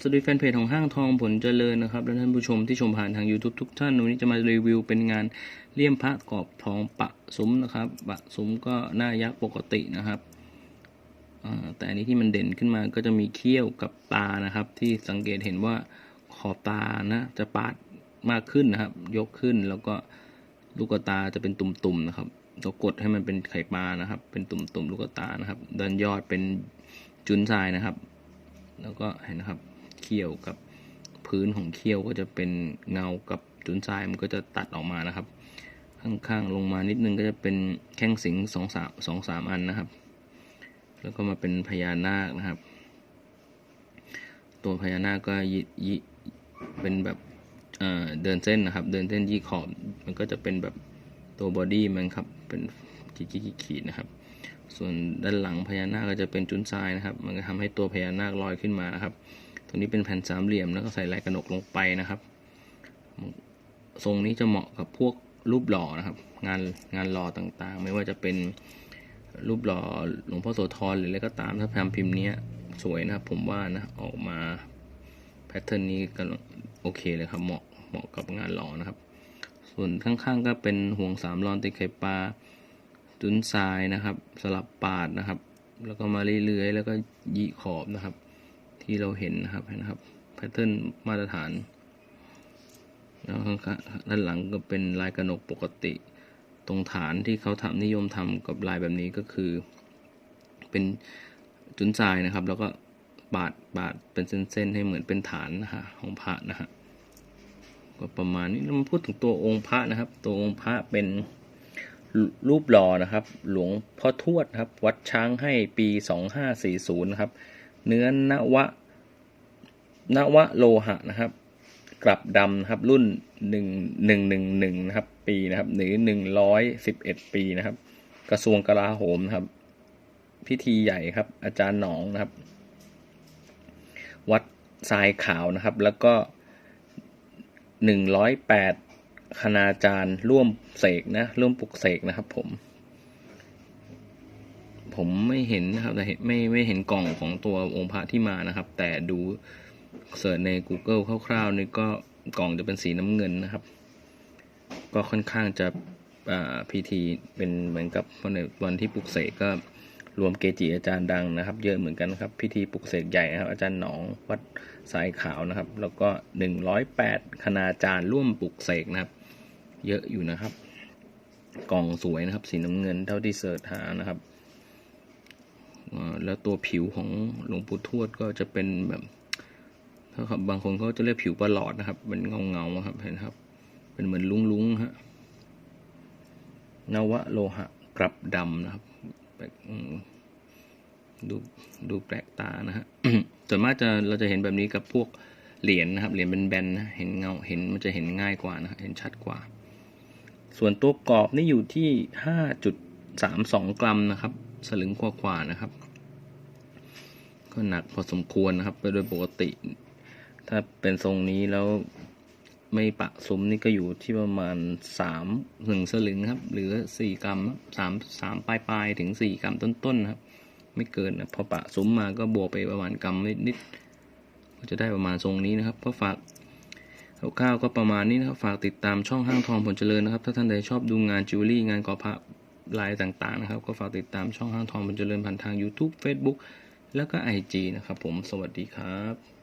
สวัสดีแฟนเพจของห้างทองผลเจริญนะครับ และท่านผู้ชมที่ชมผ่านทาง YouTube ทุกท่านวันนี้จะมารีวิวเป็นงานเลี่ยมพระกรอบทองปะซุ้มนะครับปะซุ้มก็หน้ายักษ์ปกตินะครับแต่อันนี้ที่มันเด่นขึ้นมาก็จะมีเขี้ยวกับตานะครับ ที่สังเกตเห็นว่าขอบตานะจะปาดมากขึ้นนะครับ ยกขึ้นแล้วก็ลูกตาจะเป็นตุ่มๆนะครับเรากดให้มันเป็นไข่ปลานะครับ เป็นตุ่มๆลูกตานะครับด้านยอดเป็นจุนทรายนะครับ แล้วก็เห็นนะครับ เขี้ยวกับพื้นของเขี้ยวก็จะเป็นเงากับจุนทรายมันก็จะตัดออกมานะครับ ข้างๆลงมานิดนึงก็จะเป็นแข้งสิงสองสามสองสามอันนะครับ แล้วก็มาเป็นพญานาคนะครับ ตัวพญานาคก็ยิยิเป็นแบบเเดินเส้นนะครับ เดินเส้นยี่ขอบมันก็จะเป็นแบบตัวบอดี้มันครับเป็นขีดๆนะครับ ส่วนด้านหลังพญานาคก็จะเป็นจุนทรายนะครับ มันก็ทำให้ตัวพญานาคลอยขึ้นมานะครับ ตัวนี้เป็นแผ่นสามเหลี่ยมแล้วก็ใส่ลายกระหนกลงไปนะครับทรงนี้จะเหมาะกับพวกรูปหล่อนะครับ งานงานหล่อต่างๆ ไม่ว่าจะเป็นรูปหล่อหลวงพ่อโสธรหรืออะไรก็ตามถ้าทำพิมพ์เนี้ยสวยนะครับผมว่านะออกมาแพทเทิร์นนี้ก็โอเคเลยครับเหมาะเหมาะกับงานหล่อนะครับ ส่วนข้างๆก็เป็นห่วงสามรอนติดไข่ปลาจุนทรายนะครับ สลับปาดนะครับ แล้วก็มาเรื่อยๆแล้วก็ยีขอบนะครับ ที่เราเห็นนะครับเห็นะครับแพทเทิร์นมาตรฐานแล้วข้างๆด้านหลังก็เป็นลายกระหนกปกติ ตรงฐานที่เขาทำนิยมทำกับลายแบบนี้ก็คือ เป็นจุนทรายนะครับ แล้วก็บาดบาดเป็นเส้นๆให้เหมือนเป็นฐานนะฮะของพระนะฮะก็ประมาณนี้เรามาพูดถึงตัวองค์พระนะครับ ตัวองค์พระเป็นรูปหล่อนะครับ หลวงพ่อทวดครับ วัดช้างให้ปี 2540นะครับ เนื้อนวะนวะโลหะนะครับ กลับดำนะครับ รุ่น1111นะครับ ปีนะครับหรือ111ปีนะครับ กระทรวงกลาโหมนะครับ พิธีใหญ่ครับ อาจารย์หนองนะครับ วัดทรายขาวนะครับ แล้วก็108คณาจารย์ร่วมเสกนะ ร่วมปลุกเสกนะครับผม ผมไม่เห็นนะครับแต่เห็นไม่ไม่เห็นกล่องของตัวองค์พระที่มานะครับ แต่ดูเสิร์ชใน Google คร่าวๆนี่ก็กล่องจะเป็นสีน้ำเงินนะครับ ก็ค่อนข้างจะพิธีเป็นเหมือนกับในวันที่ปลุกเสกก็รวมเกจิอาจารย์ดังนะครับ เยอะเหมือนกันครับ พิธีปลุกเสกใหญ่นะครับ อาจารย์หนองวัดสายขาวนะครับ แล้วก็ 108 คณาจารย์ร่วมปลุกเสกนะครับ เยอะอยู่นะครับ กล่องสวยนะครับ สีน้ำเงินเท่าที่เสิร์ชหานะครับ แล้วตัวผิวของหลวงปู่ทวดก็จะเป็นแบบถ้าครับบางคนเขาจะเรียกผิวประหลอดนะครับ เป็นเงาเงาครับเห็นครับ เป็นเหมือนลุ้งลุงฮะนวะโลหะกลับดำนะครับดูดูแปลกตานะฮะส่วนมากจะเราจะเห็นแบบนี้กับพวกเหรียญนะครับ เหรียญเป็นแบนนะเห็นเงาเห็นมันจะเห็นง่ายกว่านะเห็นชัดกว่า ส่วนตัวกรอบนี่อยู่ที่ห้าจุดสามสองกรัมนะครับ สลึงกว่าๆนะครับ ก็หนักพอสมควรนะครับ โดยปกติ ถ้าเป็นทรงนี้แล้วไม่ปะสมนี่ก็อยู่ที่ประมาณสามหนึ่งสลึงครับ หรือสี่กรัมสามสามปลายปลายถึงสี่กรัมต้นๆนะครับ ไม่เกินนะพอปะสมมาก็บวกไปประมาณกรัมนิดๆก็จะได้ประมาณทรงนี้นะครับ ก็ฝากคร่าวๆก็ประมาณนี้นะครับ ฝากติดตามช่องห้างทองผลเจริญนะครับ ถ้าท่านใดชอบดูงานจิวเวลรี่งานกอพระลายต่างๆนะครับ ก็ฝากติดตามช่องห้างทองผลเจริญผ่านทาง YouTube Facebook แล้วก็ IG นะครับผมสวัสดีครับ